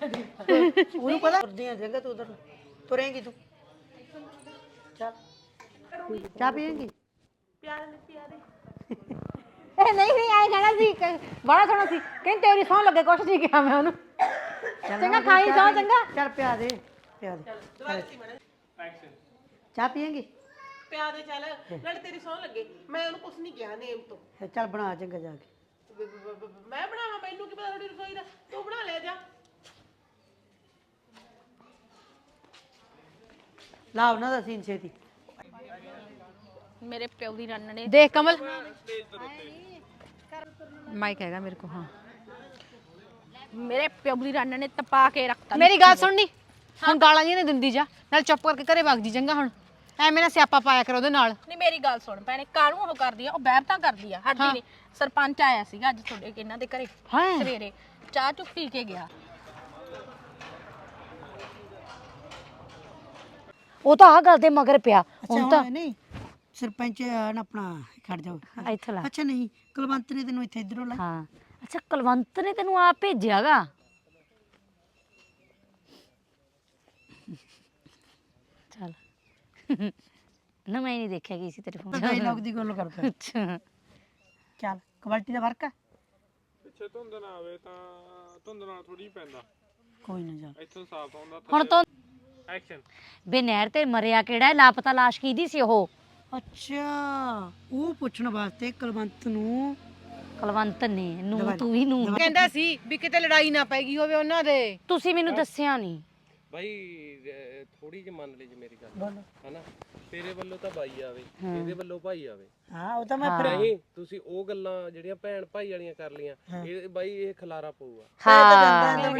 ਉਹਨੂੰ ਪਤਾ ਤੁਰਦੀਆਂ ਜੰਗਾ ਤੂੰ ਉਧਰ ਤੁਰੇਂਗੀ ਤੂੰ। ਚੱਲ। ਚਾਹ ਪੀਏਂਗੀ? ਇਹ ਨਹੀਂ ਨਹੀਂ ਆਏ ਜਾਣਾ ਸੀ ਕ- ਬੜਾ ਸੋਹਣਾ ਸੀ। ਕਹਿੰਦੇ ਤੇਰੀ ਸੌਂ ਲੱਗੇ ਕੁਛ ਨਹੀਂ ਕਿਹਾ ਮੈਂ ਉਹਨੂੰ। ਚੰਗਾ ਖਾਈ ਸੌਂ ਚੰਗਾ। ਚੱਲ ਪਿਆ ਦੇ ਪਿਆ ਦੇ। ਚਾਹ ਪੀਏਂਗੀ? ਪਿਆ ਦੇ ਚੱਲ। ਨਾਲੇ ਤੇਰੀ ਸੌਂ ਲੱਗੇ। ਮੈਂ ਉਹਨੂੰ ਕੁਛ ਨਹੀਂ ਕਿਹਾ ਨੇਮ ਤੋਂ। ਚੱਲ ਬਣਾ ਚੰਗਾ ਜਾ ਕੇ। ਬ- ਬ- ਬ- ਬ- ਮੈਂ ਬਣਾਵਾਂ ਮੈਨੂੰ ਕੀ ਪਤਾ ਤੁਹਾਡੀ ਰਸੋਈ ਦਾ। ਤੂੰ ਬਣਾ ਲੈ ਜਾ। ਲਾ ਉਹਨਾਂ ਦਾ ਸੀਨ ਛੇਤੀ। ਮੇਰੇ ਪਿਓ ਦੀ ਰੰਨ ਨੇ ਦੇਖ ਕਮਲ ਮਾਈਕ ਹੈਗਾ ਮੇਰੇ ਕੋ ਹਾਂ। ਮੇਰੇ ਪਿਓ ਦੀ ਰੰਨ ਨੇ ਤਪਾ ਕੇ ਰੱਖਤਾ। ਮੇਰੀ ਗੱਲ ਸੁਣਨੀ ਹੁਣ ਗਾਲਾਂ ਜੀ ਨੇ ਦਿੰਦੀ ਜਾ। ਨਾਲ ਚੁੱਪ ਕਰਕੇ ਘਰੇ ਵਗ ਜੀ ਚੰਗਾ ਹੁਣ। ਐਵੇਂ ਨਾ ਸਿਆਪਾ ਪਾਇਆ ਕਰ ਉਹਦੇ ਨਾਲ। ਨਹੀਂ ਮੇਰੀ ਗੱਲ ਸੁਣ ਭੈਣੇ ਕਾਹਨੂੰ ਉਹ ਕਰਦੀ ਆ? ਉਹ ਬਹਿਬਤਾਂ ਕਰਦੀ ਆ ਹੱਦੀ ਨਹੀਂ। ਸਰਪੰਚ ਆਇਆ ਸੀਗਾ ਅੱਜ ਤੁਹਾਡੇ ਇਹਨਾਂ ਦੇ ਘਰੇ ਹਾਂ। ਸਵੇਰੇ। ਚਾਹ ਚੁੱਕ ਪੀ ਕੇ ਗਿਆ। ਉਹ ਤਾਂ ਆ ਗੱਲ ਦੇ ਮਗਰ ਪਿਆ। ਹੁਣ ਨਹੀਂ। ਸਰਪੰਚ ਆਪਣਾ ਖੜ ਜਾਓ। ਇੱਥੇ ਲਾ। ਅੱਛਾ ਨਹੀਂ ਕੁਲਵੰਤ ਨੇ ਤੈਨੂੰ ਇੱਥੇ ਇਧਰੋਂ ਲਾ। ਹਾਂ। ਅੱਛਾ ਕੁਲਵੰਤ ਨੇ ਤੈਨੂੰ ਆ ਭੇਜਿਆਗਾ? ਚੱਲ। ਨਾ ਮੈਂ ਨਹੀਂ ਦੇਖਿਆ ਕਿ ਸੀ ਤੇਰੇ ਫੋਨ ਡਾਇਲੌਗ ਦੀ ਗੱਲ ਕਰਦਾ। ਅੱਛਾ। ਚੱਲ ਕੁਆਲਿਟੀ ਦਾ ਫ਼ਰਕ ਆ? ਪਿੱਛੇ ਧੁੰਦ ਨਾ ਆਵੇ ਤਾਂ ਧੁੰਦ ਨਾਲ ਥੋੜੀ ਪੈਂਦਾ। ਕੋਈ ਨਾ ਚੱਲ। ਇੱਥੋਂ ਸਾਫ਼ ਆਉਂਦਾ ਹੁਣ ਤੋਂ ਐਕਸ਼ਨ ਬੇ ਨਹਿਰ ਤੇ ਮਰਿਆ ਕਿਹੜਾ ਹੈ? ਲਾਪਤਾ ਲਾਸ਼ ਕਿਹਦੀ ਸੀ ਉਹ? ਅੱਛਾ ਉਹ ਪੁੱਛਣ ਵਾਸਤੇ ਕੁਲਵੰਤ ਨੂੰ ਕੁਲਵੰਤ ਨੇ ਨੂੰ ਤੂੰ ਵੀ ਨੂੰ ਕਹਿੰਦਾ ਸੀ ਵੀ ਕਿਤੇ ਲੜਾਈ ਨਾ ਪੈਗੀ ਹੋਵੇ ਉਹਨਾਂ ਦੇ। ਤੁਸੀਂ ਮੈਨੂੰ ਦੱਸਿਆ ਨਹੀਂ। ਭਾਈ ਥੋੜੀ ਜਿਹੀ ਮੰਨ ਲਈ ਜੀ ਮੇਰੀ ਗੱਲ। ਹਨਾ? ਤੇਰੇ ਵੱਲੋਂ ਤਾਂ ਬਾਈ ਆਵੇ ਇਹਦੇ ਵੱਲੋਂ ਭਾਈ ਆਵੇ। ਹਾਂ ਉਹ ਤਾਂ ਮੈਂ ਫਿਰ ਨਹੀਂ ਤੁਸੀਂ ਉਹ ਗੱਲਾਂ ਜਿਹੜੀਆਂ ਭੈਣ ਭਾਈ ਵਾਲੀਆਂ ਕਰ ਲੀਆਂ ਇਹ ਬਾਈ ਇਹ ਖਲਾਰਾ ਪਊਗਾ। ਹਾਂ।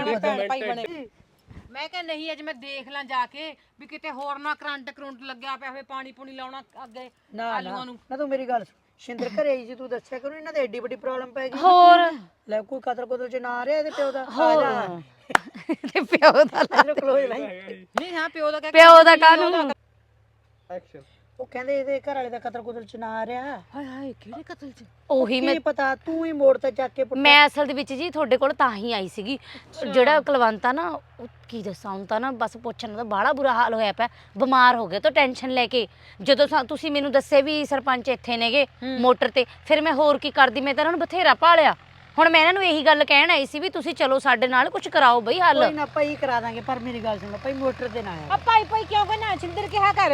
ਮੈਂ ਕਿਹਾ ਨਹੀਂ ਅੱਜ ਮੈਂ ਦੇਖ ਲਾਂ ਜਾ ਕੇ ਵੀ ਕਿਤੇ ਹੋਰ ਨਾ ਕਰੰਟ ਕਰੰਟ ਲੱਗਿਆ ਪਿਆ ਹੋਵੇ ਪਾਣੀ ਪੂਣੀ ਲਾਉਣਾ ਅੱਗੇ ਨਾ ਨਾ। ਨਾ। ਤੂੰ ਮੇਰੀ ਗੱਲ ਸੁਣ। ਸ਼ਿੰਦਰ ਘਰੇ ਆਈ ਸੀ ਤੂੰ ਦੱਸਿਆ ਕਰੋ ਇਹਨਾਂ ਦੇ ਐਡੀ ਵੱਡੀ ਪ੍ਰੋਬਲਮ ਪੈ ਗਈ ਹੋਰ। ਲੈ ਕੋਈ ਕਤਲ ਕੁਤਲ ਚ ਨਾ ਆ ਰਿਹਾ ਇਹਦੇ ਪਿਓ ਦਾ। ਆ ਜਾ। ਤੇ ਪਿਓ ਦਾ ਲਾ- ਇਹਨੂੰ ਕਲੋਜ਼ ਨਹੀਂ ਹਾਂ ਪਿਓ ਦਾ ਕਹਿ ਪਿਓ ਦਾ ਕਾਨੂੰ ਐਕਸ਼ਨ ਉਹ ਕਹਿੰਦੇ ਇਹਦੇ ਘਰ ਵਾਲੇ ਦਾ ਕਤਲ ਕੁਤਲ ਚ ਨਾ ਆ ਰਿਹਾ। ਹਾਏ ਹਾਏ ਕਿਹੜੇ ਕਤਲ ਚ? ਉਹੀ ਮੈਂ ਕੀ ਪਤਾ ਤੂੰ ਹੀ ਮੋੜ ਤੇ ਚੱਕ ਕੇ ਪੁੱਟ ਮੈਂ ਅਸਲ ਦੇ ਵਿੱਚ ਜੀ ਤੁਹਾਡੇ ਕੋਲ ਤਾਂ ਹੀ ਆਈ ਸੀਗੀ। ਜਿਹੜਾ ਕੁਲਵੰਤ ਆ ਨਾ ਉਹ ਕੀ ਦੱਸਾਂ ਹੁਣ ਤਾਂ ਨਾ ਬਸ ਪੁੱਛਣ ਦਾ ਬਾਹਲਾ ਬੁਰਾ ਹਾਲ ਹੋਇਆ ਪਿਆ। ਬਿਮਾਰ ਹੋ ਗਿਆ ਤਾਂ ਟੈਨਸ਼ਨ ਲੈ ਕੇ। ਜਦੋਂ ਸਾ- ਤੁਸੀਂ ਮੈਨੂੰ ਦੱਸੇ ਵੀ ਸਰਪੰਚ ਇੱਥੇ ਨੇਗੇ ਮੋਟਰ ਤੇ ਫਿਰ ਮੈਂ ਹੋਰ ਕੀ ਕਰਦੀ ਮੈਂ ਤਾਂ ਇਹਨਾਂ ਨੂੰ ਬਥੇਰਾ ਭਾਲਿਆ। ਹੁਣ ਮੈਂ ਇਹਨਾਂ ਨੂੰ ਇਹੀ ਗੱਲ ਕਹਿਣ ਆਈ ਸੀ ਵੀ ਤੁਸੀਂ ਚਲੋ ਸਾਡੇ ਨਾਲ ਕੁਝ ਕਰਾਓ ਬਈ ਹੱਲ। ਕੋਈ ਨਾ ਭਾਈ ਕਰਾ ਦਾਂਗੇ ਪਰ ਮੇਰੀ ਗੱਲ ਸੁਣ ਭਾਈ ਮੋਟਰ ਤੇ ਨਾ ਆਇਆ ਆ ਭਾਈ ਭਾਈ ਕਿਉਂ ਕਹਿਣਾ ਛਿੰਦਰ ਕਿਹਾ ਕਰ।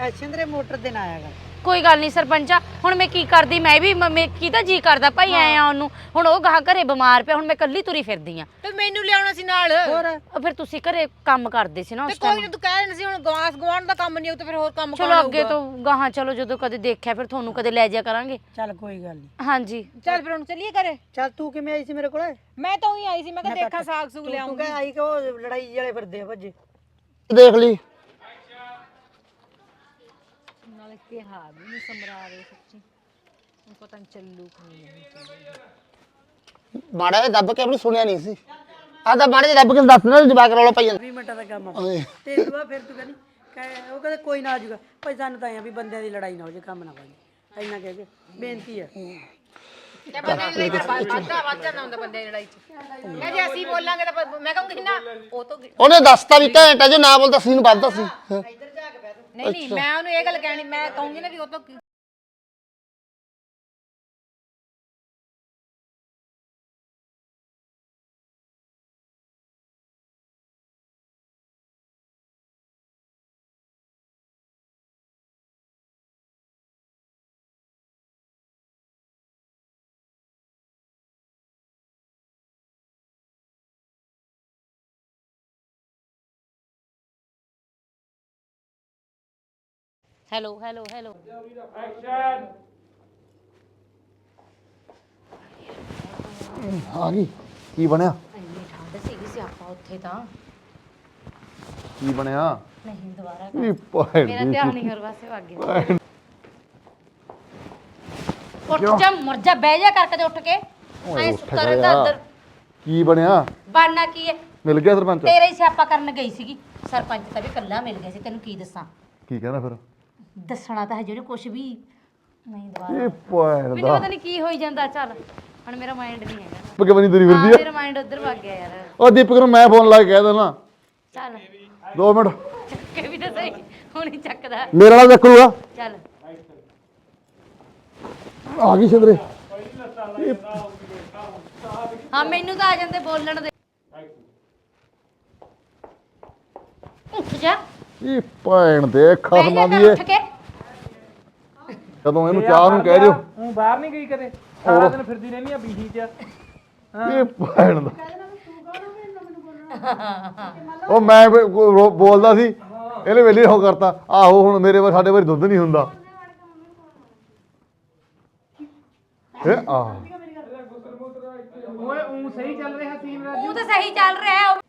ਐ ਸ਼ਿੰਦਰੇ ਮੋਟਰ ਤੇ ਨਾ ਆਇਆ ਗਾ ਕੋਈ ਗੱਲ ਨਹੀਂ ਸਰਪੰਚਾ ਹੁਣ ਮੈਂ ਕੀ ਕਰਦੀ ਮੈਂ ਵੀ ਮੈਂ ਕਿਹਦਾ ਜੀ ਕਰਦਾ ਭਾਈ ਐ ਆਉਣ ਨੂੰ ਹੁਣ ਉਹ ਗਾਹ ਘਰੇ ਬਿਮਾਰ ਪਿਆ ਹੁਣ ਮੈਂ ਕੱਲੀ ਤੁਰੀ ਫਿਰਦੀ ਆ। ਤੇ ਮੈਨੂੰ ਲਿਆਉਣਾ ਸੀ ਨਾਲ। ਹੋਰ? ਫਿਰ ਤੁਸੀਂ ਘਰੇ ਕੰਮ ਕਰਦੇ ਸੀ ਨਾ ਤੇ ਉਸ ਕੋਈ ਟਾਈਮ ਨਾ ਤੂੰ ਕਹਿ ਦੇਣਾ ਸੀ ਹੁਣ ਗਵਾਸ ਗਵਾਣ ਦਾ ਕੰਮ ਨਹੀਂ ਉਹ ਤੇ ਫਿਰ ਹੋਰ ਕੰਮ ਚਲੋ ਅੱਗੇ ਤੋਂ ਗਾਹਾਂ ਚਲੋ ਜਦੋਂ ਕਦੇ ਦੇਖਿਆ ਫਿਰ ਤੁਹਾਨੂੰ ਕਦੇ ਲੈ ਜਾ ਕਰਾਂਗੇ। ਚੱਲ ਕੋਈ ਗੱਲ ਨਹੀਂ ਹਾਂਜੀ। ਚੱਲ ਫਿਰ ਹੁਣ ਚੱਲੀਏ ਘਰੇ। ਚੱਲ ਤੂੰ ਕਿਵੇਂ ਆਈ ਸੀ ਮੇਰੇ ਕੋਲ? ਮੈਂ ਤਾਂ ਉਹੀ ਆਈ ਸੀ ਮੈਂ ਕਿਹਾ ਦੇਖਾਂ ਸਾਗ ਸੂਗ ਤੂੰ ਲਿਆਉਂਗੀ। ਕਹ ਆਈ ਕਿ ਉਹ ਲੜਾਈ ਵਾਲੇ ਫਿਰਦੇ ਆ ਭੱਜੇ। ਦੇਖ ਲਈ। ਨਾਲੇ ਕਿਹਾ ਵੀ ਨਹੀਂ ਸਮਰਾ ਰਹੇ ਸੱਚੀ। ਹੁਣ ਪਤਾ ਨਹੀਂ ਚੱਲੂ ਕਿ ਨਹੀਂ ਮਾੜਾ ਜਿਹਾ ਦੱਬ ਕੇ ਆਪਣੀ ਸੁਣਿਆ ਨਹੀਂ ਸੀ। ਆ ਤਾਂ ਮਾੜਾ ਜਿਹਾ ਦੱਬ ਕੇ ਦੱਸ ਨਾ ਜਵਾਕ ਰੌਲਾ ਪਈ ਜਾਂਦਾ। 20 ਮਿੰਟਾਂ ਦਾ ਕੰਮ ਆ। ਓਏ। ਤੇ ਦੁਆ ਫਿਰ ਤੂੰ ਕਹਿੰਦੀ ਕਹਿ- ਉਹ ਕਹਿੰਦੇ ਕੋਈ ਨਾ ਆ ਜਾਊਗਾ ਭਾਈ ਸਾਨੂੰ ਤਾਂ ਐਂ ਆ ਵੀ ਬੰਦਿਆਂ ਦੀ ਲੜਾਈ ਨਾ ਹੋ ਜੇ ਕੰਮ ਨਾ ਬਣੇ ਇੰਨਾ ਕਹਿ ਕੇ ਬੇਨਤੀ ਹੈ ਤੇ ਬੰਦੇ ਦੀ ਲੜਾਈ ਵਾਧਾ ਹੁੰਦਾ ਬੰਦੇ ਦੀ ਲੜਾਈ ਚ। ਮੈਂ ਜੇ ਅਸੀਂ ਬੋਲਾਂਗੇ ਤਾਂ ਬ- ਮੈਂ ਕਹੂੰਗੀ ਨਾ ਉਹ ਤੋਂ ਉਹਨੇ ਦੱਸਤਾ ਵੀ ਘੰਟਾ ਜੋ ਨਾ ਬੋਲਦਾ ਸੀਨ ਵੱਧਦਾ ਸੀ। ਨਹੀਂ ਨਹੀਂ ਮੈਂ ਉਹਨੂੰ ਇਹ ਗੱਲ ਕਹਿਣੀ ਮੈਂ ਕਹੂੰਗੀ ਨਾ ਵੀ ਉਹ ਤੋਂ ਹੈਲੋ ਹੈਲੋ ਹੈਲੋ ਆ ਗਈ। ਕੀ ਬਣਿਆ? ਇੰਨੀ ਠੰਡ ਸੀਗੀ ਸਿਆਪਾ ਉੱਥੇ ਤਾਂ। ਕੀ ਬਣਿਆ? ਨਹੀਂ ਦੁਬਾਰਾ ਵੀ ਪਾੜ ਮੇਰਾ ਧਿਆਨ ਹੀ ਹੋਰ ਪਾਸੇ ਵਗ ਗਿਆ। ਉੱਠ ਜਾ ਮਰ ਜਾ ਬਹਿ ਜਾ ਕਰ ਕਦੇ ਉੱਠ ਕੇ। ਓਏ ਐ ਉੱਠ ਸੁੱਤਾ ਜਾ ਰਹਿੰਦਾ ਯਾਰ। ਅੰਦਰ। ਕੀ ਬਣਿਆ? ਬਾਨਾ ਕੀ ਹੈ? ਮਿਲ ਗਿਆ ਸਰਪੰਚ? ਤੇਰਾ ਹੀ ਸਿਆਪਾ ਕਰਨ ਗਈ ਸੀਗੀ। ਸਰਪੰਚ ਤਾਂ ਵੀ ਕੱਲਾ ਮਿਲ ਗਿਆ ਸੀ ਤੈਨੂੰ ਕੀ ਦੱਸਾਂ? ਕੀ ਕਹਿੰਦਾ ਫਿਰ? ਦੱਸਣਾ ਤਾਂ ਹੈ ਜਿਹੜੇ ਕੁਝ ਵੀ ਨਹੀਂ ਦੁਬਾਰਾ ਇਹ ਮੈਨੂੰ ਦਾ। ਪਤਾ ਨਹੀਂ ਕੀ ਹੋਈ ਜਾਂਦਾ ਚੱਲ। ਹੁਣ ਮੇਰਾ ਮਾਈਂਡ ਨਹੀਂ ਹੈਗਾ। ਦੀਪਕ ਬਣੀ ਤੁਰੀ ਹਾਂ ਫਿਰਦੀ ਆ? ਮੇਰਾ ਮਾਈਂਡ ਉਧਰ ਭੱਗ ਗਿਆ ਯਾਰ। ਉਹ ਦੀਪਕ ਨੂੰ ਮੈਂ ਫੋਨ ਲਾ ਕੇ ਕਹਿ ਦੇਣਾ ਚੱਲ। 2 ਮਿੰਟ। ਚੱਕੇ ਵੀ ਤਾਂ ਸਹੀ ਹੁਣ ਹੀ ਚੱਕਦਾ। ਮੇਰੇ ਨਾਲ ਚੱਕ ਲੂਗਾ ਚੱਲ। ਆ ਗਈ ਸਿੰਦਰੇ ਹਾਂ ਮੈਨੂੰ ਤਾਂ ਆ ਜਾਂਦੇ ਬੋਲਣ ਦੇ। ਉੱਠ ਜਾ। ਇਹ ਭੈਣ ਦੇ ਖਸਮਾਂ ਦੀ ਇਹ ਉੱਠ ਕੇ। ਜਦੋਂ ਇਹਨੂੰ ਚਾਹ ਨੂੰ ਕਹਿ ਦਿਓ। ਹੂੰ ਬਾਹਰ ਨਹੀਂ ਗਈ ਕਦੇ। ਸਾਰਾ ਦਿਨ ਫਿਰਦੀ ਰਹਿੰਦੀ ਆ ਬੀਹੀ 'ਚ। ਇਹ ਭੈਣ ਦਾ। ਉਹ ਮੈਂ ਰੋ- ਬੋਲਦਾ ਸੀ। ਇਹਨੇ ਵੇਲੇ ਹੋ ਕਰਤਾ। ਆਹੋ ਹੁਣ ਮੇਰੇ ਵਾਰ ਸਾਡੇ ਵਾਰੀ ਦੁੱਧ ਨਹੀਂ ਹੁੰਦਾ। ਇਹ ਆ ਓਏ ਉਹ ਸਹੀ ਚੱਲ ਰਿਹਾ ਸੀਨ ਉਹ ਤਾਂ ਸਹੀ ਚੱਲ ਰਿਹਾ। ਹੈ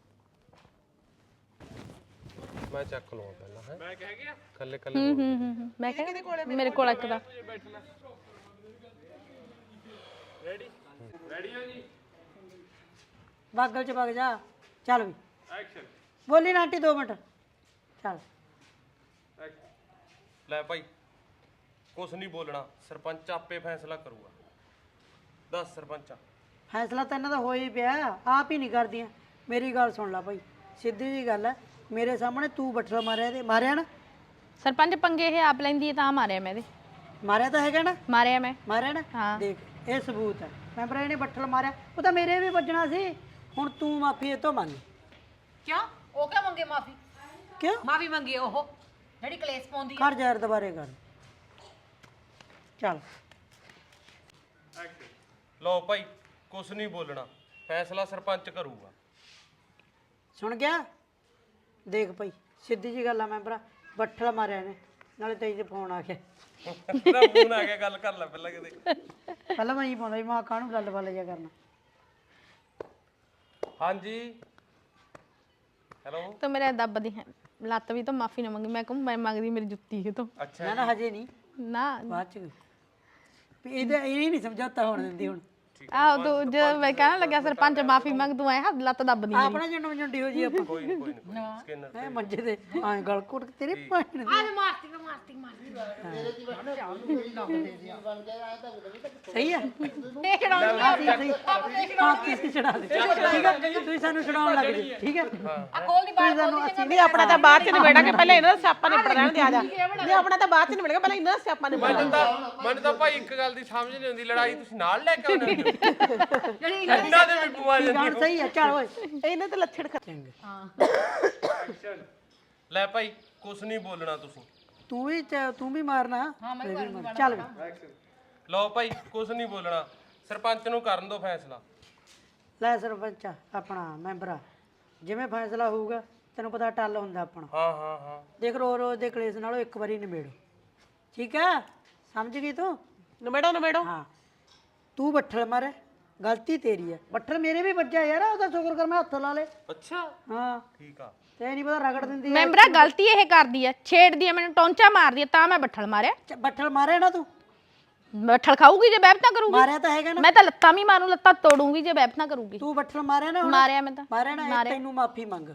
ਮੈਂ ਚੱਕ ਲਵਾਂ ਪਹਿਲਾਂ ਹੈ। ਮੈਂ ਕਹਿ ਗਿਆ? ਕੱਲੇ ਕੱਲੇ ਮੈਂ ਕਹਿੰਦਾ ਮੇਰੇ ਕੋਲ ਇੱਕ ਦਾ। ਬਾਗਲ ਚ ਵਗ ਜਾ। ਚੱਲ ਵੀ। ਐਕਸ਼ਨ ਬੋਲੀ ਨਾ ਆਂਟੀ 2 ਮਿੰਟ। ਚੱਲ। ਲੈ ਭਾਈ ਕੁਛ ਨਹੀਂ ਬੋਲਣਾ। ਸਰਪੰਚ ਆਪੇ ਫੈਸਲਾ ਕਰੂਗਾ। ਦੱਸ ਸਰਪੰਚਾ। ਫੈਸਲਾ ਤਾਂ ਇਹਨਾਂ ਦਾ ਹੋ ਹੀ ਪਿਆ। ਆਪ ਹੀ ਨਹੀਂ ਕਰਦੀਆਂ। ਮੇਰੀ ਗੱਲ ਸੁਣ ਲੈ ਭਾਈ। ਸਿੱਧੀ ਜੀ ਗੱਲ ਹੈ। ਮੇਰੇ ਸਾਹਮਣੇ ਤੂੰ ਬੱਠਲ ਮਾਰਿਆ ਤੇ ਮਾਰਿਆ ਨਾ? ਸਰਪੰਚ ਪੰਗੇ ਇਹ ਆਪ ਲੈਂਦੀ ਹੈ ਤਾਂ ਮਾਰਿਆ ਮੈਂ ਇਹਦੇ। ਮਾਰਿਆ ਤਾਂ ਹੈਗਾ ਨਾ? ਮਾਰਿਆ ਮੈਂ। ਮਾਰਿਆ ਨਾ? ਹਾਂ। ਦੇਖ ਇਹ ਸਬੂਤ ਹੈ। ਮੈਂਬਰ ਇਹਨੇ ਬੱਠਲ ਮਾਰਿਆ। ਉਹ ਤਾਂ ਮੇਰੇ ਵੀ ਵੱਜਣਾ ਸੀ। ਹੁਣ ਤੂੰ ਮਾਫੀ ਇਹ ਤੋਂ ਮੰਗ। ਕਿਉਂ? ਉਹ ਕਿਉਂ ਮੰਗੇ ਮਾਫੀ? ਕਿਉਂ? ਮਾਫੀ ਮੰਗੀ ਉਹ। ਜਿਹੜੀ ਕਲੇਸ਼ ਪਾਉਂਦੀ ਕਰ ਯਾਰ ਦੁਬਾਰੇ ਕਰ। ਚੱਲ। ਲਓ ਭਾਈ ਕੁਛ ਨਹੀਂ ਬੋਲਣਾ। ਫੈਸਲਾ ਸਰਪੰਚ ਕਰੂਗਾ। ਸੁਣ ਗਿਆ? ਦੇਖ ਭਾਈ ਸਿੱਧੀ ਜੀ ਗੱਲ ਆ ਮੈਂਬਰਾ ਬੱਠਲ ਮਾਰਿਆ ਇਹਨੇ ਨਾਲੇ ਤੇਈ ਤੇ ਫੋਨ ਆ ਗਿਆ ਫੋਨ ਆ ਗਿਆ ਗੱਲ ਕਰ ਲੈ ਪਹਿਲਾਂ ਕਿਤੇ। ਪਹਿਲਾਂ ਮੈਂ ਹੀ ਪਾਉਂਦਾ ਸੀ ਮਾਂ ਕਾਹਨੂੰ ਗੱਲ ਵੱਲ ਜਾ ਕਰਨਾ। ਹਾਂਜੀ। ਹੈਲੋ ਤੂੰ ਮੇਰੇ ਦੱਬਦੀ ਹੈ ਲੱਤ ਵੀ ਤਾਂ ਮਾਫੀ ਨਾ ਮੰਗੀ ਮੈਂ ਕਹੂੰ ਮੈਂ ਮੰਗਦੀ ਮੇਰੀ ਜੁੱਤੀ ਹੈ ਤੋਂ। ਅੱਛਾ ਨਾ ਨਾ ਹਜੇ ਨਹੀਂ। ਨਾ। ਬਾਅਦ ਚ। ਵੀ ਇਹਦਾ ਇਹ ਨਹੀਂ ਸਮਝੌਤਾ ਹੋਣ ਦਿੰਦੀ ਹੁਣ। ਆਹ ਤੂੰ ਜਦ ਮੈਂ ਕਹਿਣ ਲੱਗਿਆ ਸਰਪੰਚ ਮਾਫੀ ਮੰਗ ਤੂੰ ਐ ਹੱਥ ਲੱਤ ਦੱਬਦੀ ਮੇਰੀ ਆਪਣਾ ਜੰਡ ਜੰਡੀ ਹੋ ਜੀ ਆਪਾਂ। ਕੋਈ ਨਹੀਂ ਕੋਈ ਨਹੀਂ ਸਕੈਨਰ ਐ ਮੰਜੇ ਤੇ ਐ ਗਲ ਘੁੱਟ ਕੇ ਤੇਰੇ ਭੈਣ ਦੀ। ਸਹੀ ਹੈ ਇਹ ਖਿਡੌਣੇ ਹਾਂ ਕਿਸੇ ਚੜਾ ਦੇ। ਠੀਕ ਹੈ ਤੁਸੀਂ ਸਾਨੂੰ ਛਡਾਉਣ ਲੱਗ ਜੀ ਠੀਕ ਹੈ। ਆ ਕੋਲ ਦੀ ਬਾਤ ਸਾਨੂੰ ਅਸੀਂ ਨਹੀਂ ਆਪਣਾ ਤਾਂ ਬਾਅਦ ਚ ਨਿਬੇੜਾਂਗੇ। ਪਹਿਲਾਂ ਇਹਨਾਂ ਦਾ ਸਿਆਪਾ ਨਿਬੜ ਲੈਣ ਦੇ ਆ ਜਾ। ਨਹੀਂ ਆਪਣਾ ਤਾਂ ਬਾਅਦ ਚ ਨਿਬੜੇਗਾ। ਪਹਿਲਾਂ ਇਹਨਾਂ ਦਾ ਸਿਆਪਾ ਨਿਬੜ ਮੈਨੂੰ ਤਾਂ ਮੈਨੂੰ ਤਾਂ ਭਾਈ ਇੱਕ ਗੱਲ ਦੀ ਸਮਝ ਨਹੀਂ ਆਉਂਦੀ ਲੜਾਈ ਤੁਸੀਂ ਨਾਲ ਲੈ ਕੇ ਆਉਂਦੇ ਹੋ। ਇਹਨਾਂ ਦੇ ਵੀ ਬਿਮਾਰੀ ਗੱਲ ਸਹੀ ਹੈ ਚੱਲ ਓਏ। ਇਹਨਾਂ ਤੇ ਲੱਛਣ ਖ- ਲੈ ਭਾਈ ਕੁਛ ਨਹੀਂ ਬੋਲਣਾ ਤੁਸੀਂ। ਤੂੰ ਵੀ ਚ- ਤੂੰ ਵੀ ਮਾਰਨਾ। ਹਾਂ ਮੈਂ ਚੱਲ ਵੀ। ਲਓ ਭਾਈ ਕੁਛ ਨਹੀਂ ਬੋਲਣਾ। ਸਰਪੰਚ ਨੂੰ ਕਰਨ ਦਿਓ ਫੈਸਲਾ। ਲੈ ਸਰਪੰਚ ਆਪਣਾ ਮੈਂਬਰਾ ਜਿਵੇਂ ਫੈਸਲਾ ਹੋਊਗਾ ਤੈਨੂੰ ਪਤਾ ਟੱਲ ਹੁੰਦਾ ਆਪਣਾ। ਹਾਂ ਹਾਂ ਹਾਂ। ਦੇਖ ਰੋ ਰੋਜ਼ ਦੇ ਕਲੇਸ਼ ਨਾਲੋਂ ਇੱਕ ਵਾਰੀ ਨਿਬੇੜੋ। ਠੀਕ ਹੈ ਸਮਝ ਗਈ ਤੂੰ? ਨਿਬੇੜੋ ਨਿਬੇੜੋ। ਹਾਂ। ਤੂੰ ਬੱਠਲ ਮਾਰੇ ਗਲਤੀ ਤੇਰੀ ਹੈ ਬੱਠਲ ਮੇਰੇ ਵੀ ਵੱਜਿਆ ਯਾਰ ਉਹਦਾ ਸ਼ੁਕਰ ਕਰ ਮੈਂ ਹੱਥ ਲਾ ਲੇ ਅੱਛਾ। ਹਾਂ। ਠੀਕ ਆ। ਤੇ ਨਹੀਂ ਪਤਾ ਰਗੜ ਦਿੰਦੀ ਹੈ। ਮੈਂਬਰਾ ਗਲਤੀ ਇਹ ਕਰਦੀ ਆ ਛੇੜਦੀ ਆ ਮੈਨੂੰ ਟੌਂਚਾ ਮਾਰਦੀ ਆ ਤਾਂ ਮੈਂ ਬੱਠਲ ਮਾਰਿਆ। ਚ- ਬੱਠਲ ਮਾਰਿਆ ਨਾ ਤੂੰ? ਬੱਠਲ ਖਾਊਗੀ ਜੇ ਬੈਬਤਾ ਕਰੂਗੀ? ਮਾਰਿਆ ਤਾਂ ਹੈਗਾ ਨਾ। ਮੈਂ ਤਾਂ ਲੱਤਾਂ ਵੀ ਮਾਰੂ ਲੱਤਾਂ ਤੋੜੂਗੀ ਜੇ ਬੈਬਤਾ ਕਰੂਗੀ। ਤੂੰ ਬੱਠਲ ਮਾਰਿਆ ਨਾ ਹੁਣ? ਮਾਰਿਆ ਮੈਂ ਤਾਂ। ਮਾਰਿਆ ਨਾ ਇਹ ਤੈਨੂੰ ਮਾਫੀ ਮੰਗ।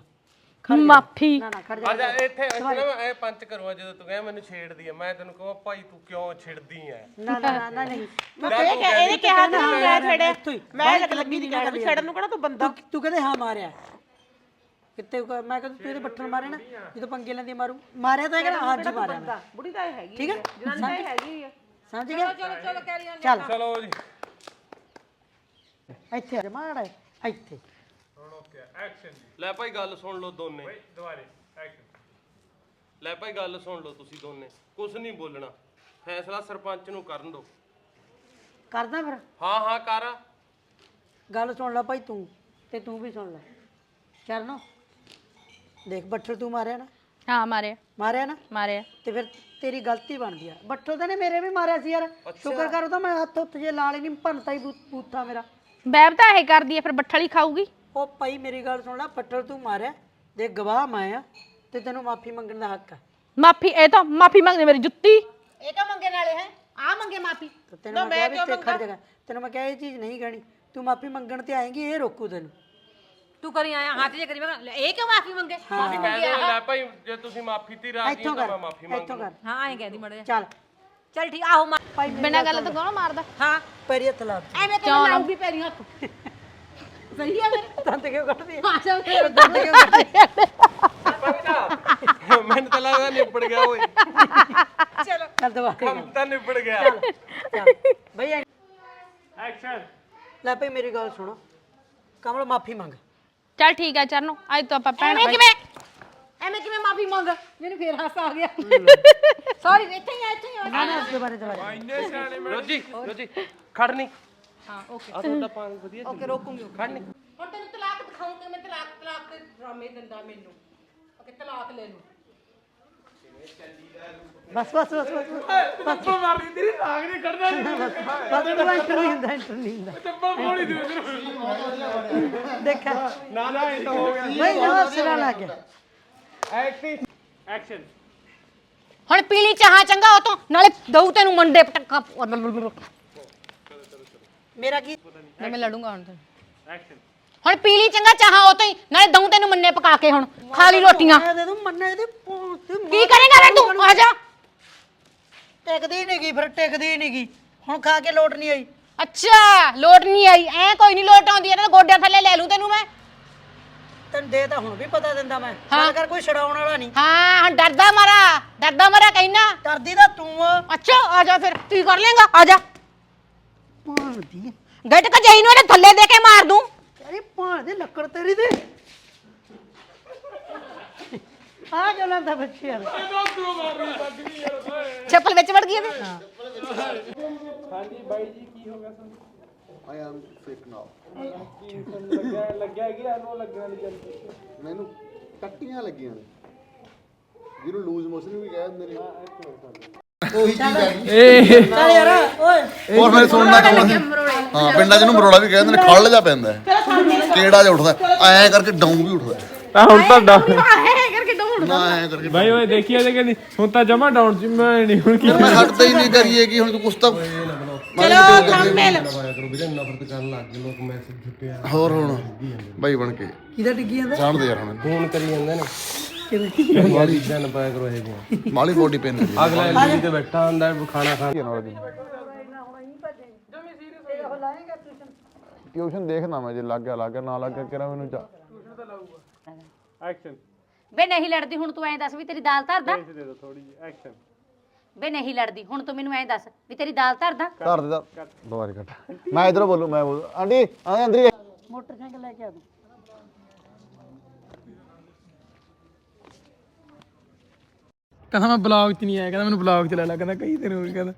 ਮਾਫੀ। ਨਾ ਨਾ ਖੜ ਜਾ। ਆ ਜਾ ਇੱਥੇ ਇੱਥੇ ਨਾ ਮੈਂ ਇਹ ਪੰਚ ਕਰੂੰਗਾ ਜਦੋਂ ਤੂੰ ਕਹੇ ਮੈਨੂੰ ਛੇੜਦੀ ਆ। ਮੈਂ ਤੈਨੂੰ ਕਹਾਂ ਭਾਈ ਤੂੰ ਕਿਉਂ ਛੇੜਦੀ ਐ ਨਾ ਨਾ ਨਾ, ਨਾ ਨਹੀਂ। ਇਹ ਕਹਿ- ਇਹਨੇ ਕਿਹਾ ਤਾਂ ਮੈਂ ਛੇੜਿਆ। ਇੱਥੋਂ ਹੀ। ਮੈਂ ਲੱਗ ਲੱਗੀ ਦੀ ਕਹਿਣ ਛੇੜਨ ਨੂੰ ਕਿਹੜਾ ਤੂੰ ਬੰਦਾ। ਤੂੰ ਤੂੰ ਕਹਿੰਦੇ ਹਾਂ ਮਾਰਿਆ। ਕਿਤੇ ਕੋ- ਮੈਂ ਕਹਿੰਦਾ ਤੂੰ ਇਹਦੇ ਬੱਠਲ ਮਾਰੇ ਨਾ ਜਦੋਂ ਪੰਗੇ ਲੈਂਦੀ ਮਾਰੂ। ਮਾਰਿਆ ਤਾਂ ਹੈਗਾ ਨਾ ਅੱਜ ਮਾਰਿਆ ਮੈਂ। ਬੁੜੀ ਤਾਂ ਇਹ ਹੈਗੀ ਠੀਕ ਹੈ ਜਨਾਨੀ ਤਾਂ ਹੈਗੀ ਆ। ਸਮਝ ਗਿਆ? ਚਲੋ ਚਲੋ ਕੈਰੀ ਚੱਲ। ਚਲੋ ਜੀ। ਇੱਥੇ ਆ ਲੈ ਭਾਈ ਗੱਲ ਸੁਣ ਲਓ ਦੋਨੇ। ਦੁਬਾਰੇ ਐਕਸ਼ਨ ਲੈ ਭਾਈ ਗੱਲ ਸੁਣ ਲਓ ਤੁਸੀਂ ਦੋਨੇ। ਕੁਛ ਨਹੀਂ ਬੋਲਣਾ। ਫੈਸਲਾ ਸਰਪੰਚ ਨੂੰ ਕਰਨ ਦਿਓ ਕਰਦਾ ਫਿਰ? ਹਾਂ ਹਾਂ ਕਰ। ਗੱਲ ਸੁਣ ਲੈ ਭਾਈ ਤੂੰ ਤੇ ਤੂੰ ਵੀ ਸੁਣ ਲੈ। ਚਰਨੋ ਦੇਖ ਬੱਠਲ ਤੂੰ ਮਾਰਿਆ ਨਾ? ਹਾਂ ਮਾਰਿਆ। ਮਾਰਿਆ ਨਾ? ਮਾਰਿਆ। ਤੇ ਫਿਰ ਤੇਰੀ ਗਲਤੀ ਬਣਦੀ ਆ। ਬੱਠਲ ਤਾਂ ਨੇ ਮੇਰੇ ਵੀ ਮਾਰਿਆ ਸੀ ਯਾਰ। ਸ਼ੁਕਰ ਕਰ ਉਹ ਤਾਂ ਮੈਂ ਹੱਥ ਉੱਤ ਜੇ ਲਾਲ ਹੀ ਨਹੀਂ ਭੰਨਤਾ ਹੀ ਬੂਥਾ ਮੇਰਾ। ਬੈਬਤਾ ਇਹ ਕਰਦੀ ਆ ਫਿਰ ਬੱਠਲ ਹੀ ਖਾਊਗੀ। ਉਹ ਭਾਈ ਮੇਰੀ ਗੱਲ ਸੁਣ ਲੈ ਬੱਠਲ ਤੂੰ ਮਾਰਿਆ ਦੇ ਗਵਾਹ ਮੈਂ ਆ ਤੇ ਤੈਨੂੰ ਮਾਫੀ ਮੰਗਣ ਦਾ ਹੱਕ ਆ। ਮਾਫੀ ਇਹ ਤਾਂ ਮਾਫੀ ਮੰਗਦੀ ਮੇਰੀ ਜੁੱਤੀ। ਇਹ ਕਾ ਮੰਗੇ ਨਾਲੇ ਹੈ ਆ ਮੰਗੇ ਮਾਫੀ। ਤੇ ਤੈਨੂੰ ਮੈਂ ਕਿਹਾ ਵੀ ਤੇ ਖੜ ਜਗਾ ਤੈਨੂੰ ਮੈਂ ਕਿਹਾ ਇਹ ਚੀਜ਼ ਨਹੀਂ ਕਹਿਣੀ ਤੂੰ ਮਾਫੀ ਮੰਗਣ ਤੇ ਆਏਂਗੀ ਇਹ ਰੋਕੂ ਤੈਨੂੰ। ਤੂੰ ਕਰੀ ਆਇਆ ਹੱਥ ਜੇ ਕਰੀ ਮੈਂ ਇਹ ਕਿਉਂ ਮਾਫੀ ਮੰਗੇ? ਲੈ ਭਾਈ ਜੇ ਤੁਸੀਂ ਮਾਫੀ ਤੇ ਰਾਜੀ ਇੱਥੋਂ ਹੋ ਤਾਂ ਕਰ ਮੈਂ ਮਾਫੀ ਮੰਗ ਇੱਥੋਂ ਕਰ। ਹਾਂ ਐਂ ਕਹਿੰਦੀ ਮੜ ਜਾ ਚੱਲ। ਚੱਲ ਠੀਕ ਆਹੋ ਮਾ- ਭਾਈ ਬਿਨਾਂ ਗੱਲ ਤੋਂ ਕੌਣ ਮਾਰਦਾ? ਹਾਂ। ਪੈਰੀ ਹੱਥ ਲਾ। ਦੇ। ਐਵੇਂ ਕਿਉਂ ਲਾਉਗੀ ਪੈਰੀ ਹੱਥ। ਸਹੀ ਆ ਮੇਰੇ ਦੰਦ ਕਿਉਂ ਕੱਢਦੀ? ਆਸ਼ਾ ਮੇਰੇ ਦੰਦ ਕਿਉਂ ਕੱਢਦੀ ਹੈ? ਮੈਨੂੰ ਤਾਂ ਲੱਗਦਾ ਨਿਬੜ ਗਿਆ ਓਏ। ਚੱਲ। ਦਵਾ ਕੇ ਕੰਮ ਤਾਂ ਨਿਬੜ ਗਿਆ। ਚੱਲ। ਬਈ ਐਕਸ਼ਨ ਲੈ ਭਈ ਮੇਰੀ ਗੱਲ ਸੁਣੋ। ਕਮਲ ਮਾਫੀ ਮੰਗ। ਚੱਲ ਠੀਕ ਹੈ ਚਰਨੋ ਅੱਜ ਤੋਂ ਆਪਾਂ ਭੈਣ ਐਵੇਂ ਕਿਵੇਂ? ਐਵੇਂ ਕਿਵੇਂ ਮਾਫੀ ਮੰਗ? ਮੈਨੂੰ ਫੇਰ ਹਾਸਾ ਆ ਗਿਆ। ਸੌਰੀ ਇੱਥੇ ਹੀ ਆ ਇੱਥੇ ਹੀ ਆ। ਨਾ ਨਾ ਦੁਬਾਰੇ ਦੁਬਾਰੇ। ਇੰਨੇ ਸਿਆਣੇ ਮੈਂ ਰੋਜੀ ਰੋਜੀ ਖੜ ਨਹੀਂ ਹਾਂ ਓਕੇ ਆ ਤੁਹਾਡਾ ਪਾਣੀ ਵਧੀਆ ਓਕੇ ਰੋਕੂੰਗੀ ਖੜ ਨਹੀਂ ਹੁਣ ਤੈਨੂੰ ਤਲਾਕ ਦਿਖਾਉਂਗੇ ਮੈਂ ਤਲਾਕ ਤਲਾਕ ਦੇ ਡਰਾਮੇ ਦਿੰਦਾ ਮੈਨੂੰ। ਓਕੇ ਤਲਾਕ ਲੈ ਲੂ ਬਸ ਬਸ ਬਸ ਬਸ ਟੱਪਾ ਮਾਰਦੀ ਤੇਰੀ ਨਾਗ ਨਹੀਂ ਕੱਢਦਾ ਬਸ ਤੂੰ ਇੰਟਰ ਨਹੀਂ ਹੁੰਦਾ ਇੰਟਰ ਨਹੀਂ ਹੁੰਦਾ ਟੱਪਾ ਕੋਲੀ ਦੇ ਉਧਰ ਦੇਖਿਆ ਨਾ ਨਾ ਇਹ ਤਾਂ ਹੋ ਗਿਆ। ਬਈ ਜਵਾਬ ਸਿਰਾ ਲੱਗ ਗਿਆ ਐਕਸ਼ਨ ਹੁਣ ਪੀਲੀ ਚਾਹ ਚੰਗਾ ਉਹ ਤੋਂ ਨਾਲੇ ਦਊ ਤੈਨੂੰ ਮੰਡੇ ਪਟਕਾ। ਮੇਰਾ ਕੀ ਮੈਂ ਲੜੂੰਗਾ ਹੁਣ ਤੇ ਐਕਸ਼ਨ ਹੁਣ ਪੀਲੀ ਚੰਗਾ ਚਾਹ ਉਹ ਤੋਂ ਹੀ ਨਾਲੇ ਦਊ ਤੈਨੂੰ ਮੰਨੇ ਪਕਾ ਕੇ ਹੁਣ ਖਾ ਲਈ ਰੋਟੀਆਂ। ਦੇ ਦੂੰ ਮੰਨੇ ਦੀ ਪੂੰ- ਤੇ ਕੀ ਕਰੇਗਾ ਵੇ ਤੂੰ? ਆ ਜਾ। ਟਿਕਦੀ ਨਹੀਂ ਗਈ ਫਿਰ ਟਿਕਦੀ ਨਹੀਂ ਗਈ ਹੁਣ ਖਾ ਕੇ ਲੋਟ ਨਹੀਂ ਆਈ। ਅੱਛਾ ਲੋਟ ਨਹੀਂ ਆਈ। ਐ ਕੋਈ ਨਹੀਂ ਲੋਟ ਆਉਂਦੀ ਇਹਨਾਂ ਦੇ ਗੋਡਿਆਂ ਥੱਲੇ ਲੈ ਲੂ ਤੈਨੂੰ ਮੈਂ। ਤੈਨੂੰ ਦੇ ਤਾਂ ਹੁਣ ਵੀ ਪਤਾ ਦਿੰਦਾ ਮੈਂ। ਗੱਲ ਕਰ ਕੋਈ ਛਡਾਉਣ ਵਾਲਾ ਨਹੀਂ ਹਾਂ ਹੁਣ ਡਰਦਾ ਮਾਰਾ ਡਰਦਾ ਮਾਰਾ ਕਹਿਣਾ ਕਰਦੀ ਤਾਂ ਤੂੰ ਅੱਛਾ ਆ ਜਾ ਫਿਰ ਕੀ ਕਰ ਲੇਗਾ ਆ ਜਾ। ਭਾਣ ਦੀ ਗੱਟ ਕ ਜਾਈ ਨੂੰ ਇਹਦੇ ਥੱਲੇ ਦੇ ਕੇ ਮਾਰ ਦੂੰ। ਅਰੇ ਭਾਣ ਦੇ ਲੱਕੜ ਤੇਰੀ ਤੇ ਆ ਜੋ ਲੰਦਾ ਬੱਚੇ ਆ ਚੱਪਲ ਵਿੱਚ ਵੜ ਗਈ ਇਹਦੇ ਹਾਂਜੀ ਬਾਈ ਜੀ ਕੀ ਹੋ ਗਿਆ ਤੁਹਾਨੂੰ? ਆਈ ਐਮ ਸਿਕ ਨਾਓ ਲੱਗਿਆ? ਲੱਗਿਆ ਕਿ? ਇਹਨੂੰ ਲੱਗਣਾ ਨਹੀਂ ਚਾਹੀਦਾ ਮੈਨੂੰ ਟੱਟੀਆਂ ਲੱਗੀਆਂ ਨੇ। ਜਿਹਨੂੰ ਲੂਜ਼ ਮੋਸ਼ਨ ਵੀ ਕਹਿ ਦਿੰਦੇ ਨੇ। ਉਹੀ ਚੀਜ਼ ਆ ਗਈ। ਚੱਲ ਯਾਰ ਓਏ। ਹੋਰ ਮੈਂ ਸੁਣਨਾ ਚਾਹੁੰਦਾ ਸੀ। ਹਾਂ ਪਿੰਡਾਂ 'ਚ ਇਹਨੂੰ ਮਰੋੜਾ ਵੀ ਕਹਿ ਦਿੰਦੇ ਨੇ ਖੱਲ ਜਾ ਪੈਂਦਾ। ਹੈ। ਕਿਹੜਾ ਜਿਹਾ ਉੱਠਦਾ ਐਂ ਕਰਕੇ ਡਾਊਂ ਵੀ ਉੱਠਦਾ। ਤਾਂ ਹੁਣ ਤਾਂ ਨਾ ਐਂ ਕਰਕੇ ਬਾਈ ਓਏ ਦੇਖੀਏ ਤੇ ਕਹਿੰਦੀ ਹੁਣ ਤਾਂ ਜਮਾ ਡਾਊਨ ਚ ਮੈਂ ਨਹੀਂ ਹੁਣ ਕੀ ਮੈਂ ਹਟਦਾ ਹੀ ਨਹੀਂ ਕਰੀਏ ਕਿ ਹੁਣ ਤੂੰ ਕੁਛ ਤਾਂ ਚਲੋ ਥੰਬਨੇਲ ਹੋਰ ਹੁਣ ਬਾਈ ਬਣ ਕੇ ਕਿਹਦਾ ਡਿੱਗੀ ਜਾਂਦਾ ਜਾਣਦੇ ਯਾਰ ਹੁਣ ਫੋਨ ਕਰੀ ਜਾਂਦੇ ਨੇ ਮਾਲੀ ਇਦਾਂ ਨਾ ਪਾਇਆ ਕਰੋ ਇਹ ਦੀਆਂ ਮਾਲੀ ਬੋਡੀ ਪੇਨ ਹੁੰਦੀ ਅਗਲਾ ਐਲਡੀ ਤੇ ਬੈਠਾ ਹੁੰਦਾ ਹੈ, ਖਾਣਾ ਖਾਣ ਟਿਊਸ਼ਨ ਦੇਖਣਾ ਮੈਂ ਜੇ ਲੱਗ ਗਿਆ ਲੱਗ ਗਿਆ ਨਾ ਲੱਗ ਗਿਆ ਕਿਹੜਾ ਮੈਨੂੰ ਚਾ ਐਕਸ਼ਨ ਬੇ ਨਹੀਂ ਲੜਦੀ ਹੁਣ ਤੂੰ ਐਂ ਦੱਸ ਵੀ ਤੇਰੀ ਦਾਲ ਧਰਦਾ? ਦੇ ਦੋ ਥੋੜੀ ਜੀ ਐਕਸ਼ਨ ਬੇ ਨਹੀਂ ਲੜਦੀ ਹੁਣ ਤੂੰ ਮੈਨੂੰ ਐਂ ਦੱਸ ਵੀ ਤੇਰੀ ਦਾਲ ਧਰਦਾ? ਘਰ ਦੇ ਦਾ ਦੁਬਾਰੇ ਕੱਟ। ਮੈਂ ਇਧਰੋਂ ਬੋਲੂ ਮੈਂ ਬੋਲੂ। ਆਂਟੀ ਆਂ ਅੰਦਰ ਹੀ ਆ। ਮੋਟਰਸਾਈਕਲ ਲੈ ਕੇ ਆ ਤੂੰ। ਕਹਿੰਦਾ ਮੈਂ ਬਲੌਗ 'ਚ ਨਹੀਂ ਆਇਆ ਕਹਿੰਦਾ ਮੈਨੂੰ ਬਲੌਗ 'ਚ ਲੈ ਲੈ ਕਹਿੰਦਾ ਕਈ ਦਿਨ ਹੋ ਗਏ ਕਹਿੰਦਾ।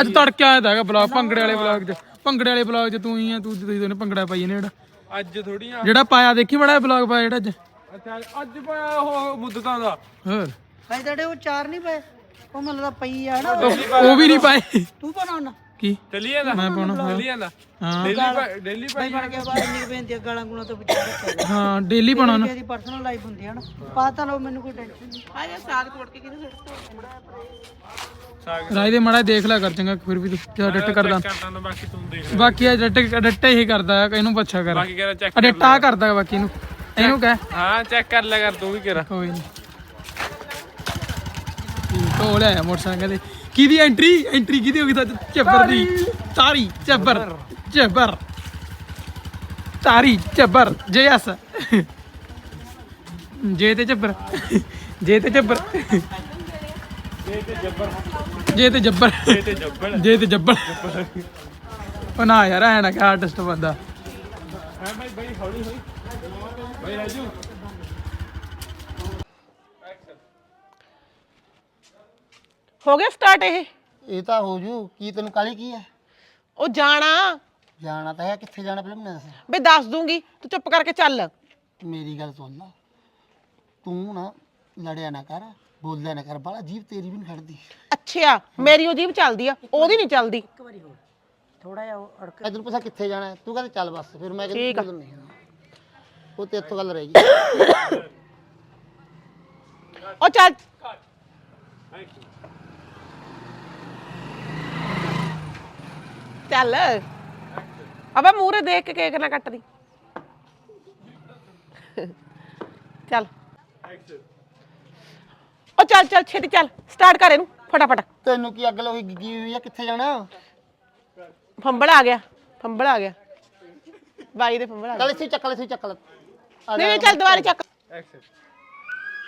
ਅੱਜ ਤੜਕੇ ਆਇਆ ਤਾਂ ਹੈਗਾ ਬਲੌਗ ਭੰਗੜੇ ਵਾਲੇ ਬਲੌਗ 'ਚ। ਭੰਗੜੇ ਵਾਲੇ ਬਲੌਗ 'ਚ ਤੂੰ ਹੀ ਆ ਤੂੰ ਤੁਸੀਂ ਦੋਨੇ ਭੰਗੜਾ ਪਾਈ ਨੇ ਜਿਹੜਾ। ਅੱਜ ਥੋੜੀ ਆ। ਜਿਹੜਾ ਪਾਇਆ ਦੇਖੀ ਬੜਾ ਬਲੌਗ ਪਾਇਆ ਜਿਹੜਾ ਅੱਜ। ਅੱਛਾ ਅੱਜ ਪਾਇਆ ਉਹ ਮੁੱਦਤਾਂ ਦਾ। ਹੋਰ। ਭਾਈ ਤੁਹਾਡੇ ਉਹ ਚਾਰ ਨਹੀਂ ਪਏ? ਉਹ ਮੈਨੂੰ ਲੱਗਦਾ ਪਈ ਆ ਨਾ। ਉਹ ਵੀ ਨਹੀਂ ਪਾਏ। ਤੂੰ ਬਣਾਉਣਾ ਕੀ? ਚੱਲੀ ਜਾਂਦਾ ਮੈਂ ਪਾਉਣਾ ਚੱਲੀ ਜਾਂਦਾ ਹਾਂ। ਡੇਲੀ ਡੇਲੀ ਭਾਈ ਬਣ ਕੇ ਬਾਹਰ ਇੰਨੀ ਕੁ ਬੇਨਤੀ ਆ, ਗਾਲਾਂ ਗੁਲਾਂ ਤੋਂ ਵਿਚਾਰ ਰੱਖਿਆ ਹਾਂ ਡੇਲੀ ਪਾਉਣਾ ਨਾ। ਇਹਦੀ ਪਰਸਨਲ ਲਾਈਫ ਹੁੰਦੀ ਹੈ ਨਾ ਪਤਾ ਲਓ ਮੈਨੂੰ ਕੋਈ ਟੈਨਸ਼ਨ ਨਹੀਂ। ਆ ਜਾ ਸਾਗ ਤੋੜ ਕੇ ਕਿਹਨੂੰ ਸੁੱਟ ਰਾਜ ਦੇ ਮਾੜਾ ਦੇਖ ਲਿਆ ਕਰ ਚੰਗਾ ਫਿਰ ਵੀ ਤੂੰ ਜਿਹੜਾ ਐਡਿਟ ਕਰਦਾ। ਕਰਦਾ ਨਾ ਬਾਕੀ ਤੂੰ ਦੇਖ ਬਾਕੀ ਐਡਿਟ ਐਡਿਟ ਹੀ ਕਰਦਾ ਹੈ ਇਹਨੂੰ ਪੁੱਛਿਆ ਕਰ। ਬਾਕੀ ਕਹਿੰਦਾ ਚੈੱਕ ਐਡਿਟ ਆ ਕਰਦਾ ਹੈ ਬਾਕੀ ਇਹਨੂੰ। ਇਹਨੂੰ ਕਹਿ। ਹਾਂ ਚੈੱਕ ਕਰ ਲੈ ਕਰ ਤੂੰ ਵੀ ਕਿਹੜਾ ਕੋਈ ਨਹੀਂ ਠੀਕ ਹੋ ਲਿਆ ਮੋਟਰਸਾਈਕਲ ਦੇ ਕਿਹਦੀ ਐਂਟਰੀ ਐਂਟਰੀ ਕਿਹਦੀ ਹੋ ਗਈ ਤਾਂ ਚੱਬਰ ਦੀ? ਤਾਰੀ। ਚੱਬਰ ਚੱਬਰ। ਤਾਰੀ ਚੱਬਰ ਜੇ ਐਸ। ਜੇ ਤੇ ਚੱਬਰ। ਜੇ ਤੇ ਚੱਬਰ। ਜੇ ਤੇ ਜੱਬਰ। ਜੇ ਤੇ ਜੱਬਰ। ਜੇ ਤੇ ਜੱਬਰ। ਉਹ ਨਾ ਯਾਰ ਐ ਨਾ ਕਿ ਆਰਟਿਸਟ ਬੰਦਾ। ਹਾਂ ਬਾਈ ਬਾਈ ਹੌਲੀ ਹੌਲੀ। ਬਾਈ ਰਾਜੂ। ਹੋ ਗਿਆ ਸਟਾਰਟ ਇਹ? ਇਹ ਤਾਂ ਹੋ ਜੂ ਕੀ ਤੈਨੂੰ ਕਾਲੀ ਕੀ ਹੈ? ਉਹ ਜਾਣਾ। ਜਾਣਾ ਤਾਂ ਹੈ ਕਿੱਥੇ ਜਾਣਾ ਪਹਿਲਾਂ ਮੈਨੂੰ ਦੱਸ? ਬੇ ਦੱਸ ਦੂੰਗੀ ਤੂੰ ਚੁੱਪ ਕਰਕੇ ਚੱਲ। ਮੇਰੀ ਗੱਲ ਸੁਣ ਲਾ। ਤੂੰ ਨਾ ਲੜਿਆ ਨਾ ਕਰ ਬੋਲਿਆ ਨਾ ਕਰ ਬਾਲਾ ਜੀਭ ਤੇਰੀ ਵੀ ਨਹੀਂ ਖੜਦੀ। ਅੱਛਾ ਮੇਰੀ ਉਹ ਜੀਬ ਚੱਲਦੀ ਆ ਉਹਦੀ ਨਹੀਂ ਚੱਲਦੀ। ਥੋੜਾ ਜਿਹਾ ਉਹ ਅੜਕ ਮੈਂ ਤੈਨੂੰ ਪੁੱਛਿਆ ਕਿੱਥੇ ਜਾਣਾ ਹੈ? ਤੂੰ ਕਹਿੰਦਾ ਚੱਲ ਬਸ ਫਿਰ ਮੈਂ ਠੀਕ ਆ। ਕਹਿੰਦਾ ਨਹੀਂ ਉਹ ਤੇ ਇੱਥੋਂ ਗੱਲ ਰਹੇਗੀ। ਉਹ ਚੱਲ। ਚੱਲ। ਅਬੇ ਮੂਰੇ ਦੇਖ ਕੇ ਕੇਕ ਨਾ ਕੱਟਦੀ ਚੱਲ। ਉਹ ਚੱਲ ਚੱਲ ਛੇਤੀ ਚੱਲ। ਸਟਾਰਟ ਕਰ ਇਹਨੂੰ ਫਟਾਫਟ। ਤੈਨੂੰ ਕੀ ਅੱਗ ਲੋਈ ਗਿੱਗੀ ਹੋਈ ਆ? ਕਿੱਥੇ ਜਾਣਾ? ਫੰਬਲ ਆ ਗਿਆ ਫੰਬਲ ਆ ਗਿਆ। ਬਾਈ ਦੇ ਫੰਬਲ ਆ ਗਿਆ। ਚੱਲ ਇੱਥੇ ਚੱਕ ਲੈ ਇੱਥੇ ਚੱਕ ਲੈ। ਆ ਨਹੀਂ ਜਾ। ਨਹੀਂ ਚੱਲ ਦੁਬਾਰਾ ਚੱਕ।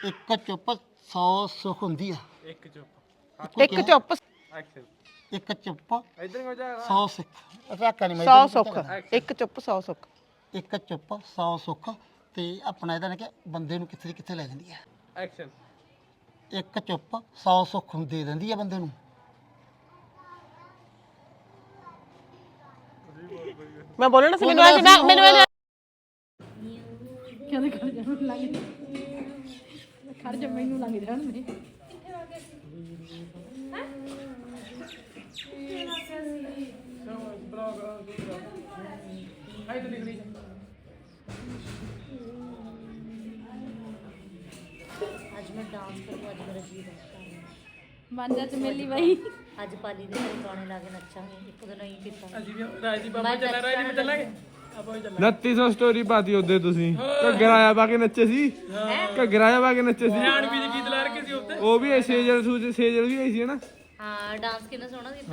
ਇੱਕ ਚੁੱਪ 100 ਸੁੱਖ ਹੁੰਦੀ ਆ। ਇੱਕ ਚੁੱਪ। ਇੱਕ ਚੁੱਪ। ਐਕਸ਼ਨ ਇੱਕ ਚੁੱਪ। ਇਧਰ ਹੋ ਜਾ। 100 ਸੁੱਖ। ਰਾਕਾ ਨਹੀਂ ਮੈਂ 100 ਇੱਧਰ ਨੂੰ ਸੁੱਖ। ਇੱਕ ਚੁੱਪ 100 ਸੁੱਖ। ਇੱਕ ਚੁੱਪ 100 ਸੁੱਖ। ਤੇ ਆਪਣਾ ਇਹਦਾ ਨੇ ਕਿ ਬੰਦੇ ਨੂੰ ਕਿੱਥੇ ਦੀ ਕਿੱਥੇ ਲੈ ਜਾਂਦੀ ਆ। ਐਕਸ਼ਨ ਇੱਕ ਚੁੱਪ 100 ਸੁੱਖ ਨੂੰ ਦੇ ਦਿੰਦੀ ਆ ਬੰਦੇ ਨੂੰ। ਮੈਂ ਬੋਲਣਾ ਸੀ ਮੈਨੂੰ ਐਂ ਨਾ ਮੈਨੂੰ ਐਂ ਅੱਜ ਮੈਂ ਡਾਂਸ ਕਰੂ ਅੱਜ ਮੇਰਾ ਜੀ ਮਾਂਜਾ ਚ ਮੇਲੀ ਬਾਈ। ਅੱਜ ਪਾਲੀ ਦੇ ਘਰੇ ਗਾਣੇ ਲਾ ਕੇ ਨੱਚਾਂਗੇ ਇੱਕ ਦਿਨ ਹੀ ਕੀਤਾ। ਅਸੀਂ ਵੀ ਰਾਜੀ ਬਾਬਾ ਚੱਲਾ ਰਾਜੀ ਵੀ ਚੱਲਾਂਗੇ? ਆਪਾਂ ਵੀ ਚੱਲਾਂਗੇ। 2900 ਸਟੋਰੀ ਪਾਤੀ ਉਹਦੇ ਤੁਸੀਂ। ਘੱਗਰਾ ਆਇਆ ਪਾ ਕੇ ਨੱਚੇ ਸੀ। ਘੱਗਰਾ ਆਇਆ ਪਾ ਕੇ ਨੱਚੇ ਸੀ। ਜਾਨਵੀ ਦੇ ਗੀਤ ਲਾ ਰਕੇ ਸੀ ਉੱਤੇ। ਉਹ ਵੀ ਸੇਜਲ ਸੂਜ ਸੇਜਲ ਵੀ ਆਈ ਸੀ ਨਾ ਹਾਂ ਡਾਂਸ ਕਿੰਨਾ ਸੋਹਣਾ ਕੀਤਾ।